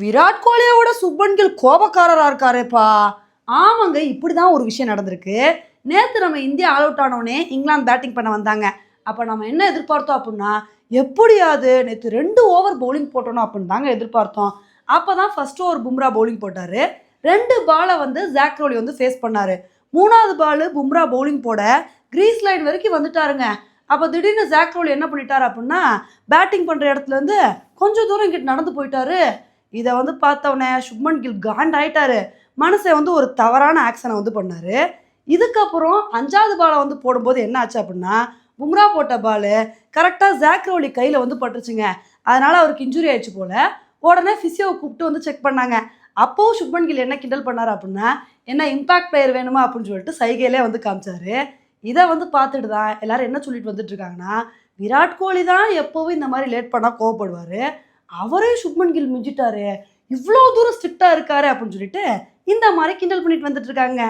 விராட் கோலியோட சுப்பன்கில் கோபக்காரராக இருக்காருப்பா. ஆமாங்க இப்படி தான் ஒரு விஷயம் நடந்திருக்கு. நேற்று நம்ம இந்தியா ஆல் அவுட் ஆனோடனே இங்கிலாந்து பேட்டிங் பண்ண வந்தாங்க. அப்போ நம்ம என்ன எதிர்பார்த்தோம் அப்படின்னா எப்படியாவது நேற்று ரெண்டு ஓவர் பவுலிங் போட்டோம் அப்படின்னு தாங்க எதிர்பார்த்தோம். அப்போ தான் ஃபஸ்ட் ஓவர் பும்ரா பவுலிங் போட்டார். ரெண்டு பாலை வந்து ஜாக்ரோலி வந்து ஃபேஸ் பண்ணார். மூணாவது பால் பும்ரா பவுலிங் போட கிரீஸ் லைன் வரைக்கும் வந்துட்டாருங்க. அப்போ திடீர்னு ஜாக்ரோலி என்ன பண்ணிட்டார் அப்படின்னா பேட்டிங் பண்ணுற இடத்துலேருந்து கொஞ்சம் தூரம் இங்கிட்டு நடந்து போயிட்டாரு. இதை வந்து பார்த்தவொடனே சுப்மன் கில் காண்ட் மனசை வந்து ஒரு தவறான ஆக்ஷனை வந்து பண்ணாரு. இதுக்கப்புறம் அஞ்சாவது பாலை வந்து போடும்போது என்ன ஆச்சு அப்படின்னா பும்ரா போட்ட பால் கரெக்டாக ஜாக்ரோலி கையில் வந்து பட்டுருச்சுங்க. அதனால அவருக்கு இன்ஜுரி ஆயிடுச்சு போல. உடனே ஃபிசியோவை கூப்பிட்டு வந்து செக் பண்ணாங்க. அப்போவும் சுப்மன் கில் என்ன கிண்டல் பண்ணார் அப்படின்னா என்ன இம்பாக்ட் பிளேயர் வேணுமா அப்படின்னு சொல்லிட்டு சைகையிலே வந்து காமிச்சாரு. இதை வந்து பார்த்துட்டு தான் எல்லாரும் என்ன சொல்லிட்டு வந்துட்டு இருக்காங்கன்னா விராட் கோலி தான் எப்போவும் இந்த மாதிரி லேட் பண்ணால் கோவப்படுவார். அவரே சுப்மன் கில் மிஞ்சிட்டாரு. இவ்வளோ தூரம் ஸ்ட்ரிக்டாக இருக்காரு அப்படின்னு சொல்லிட்டு இந்த மாதிரி கிண்டல் பண்ணிட்டு வந்துட்டு இருக்காங்க.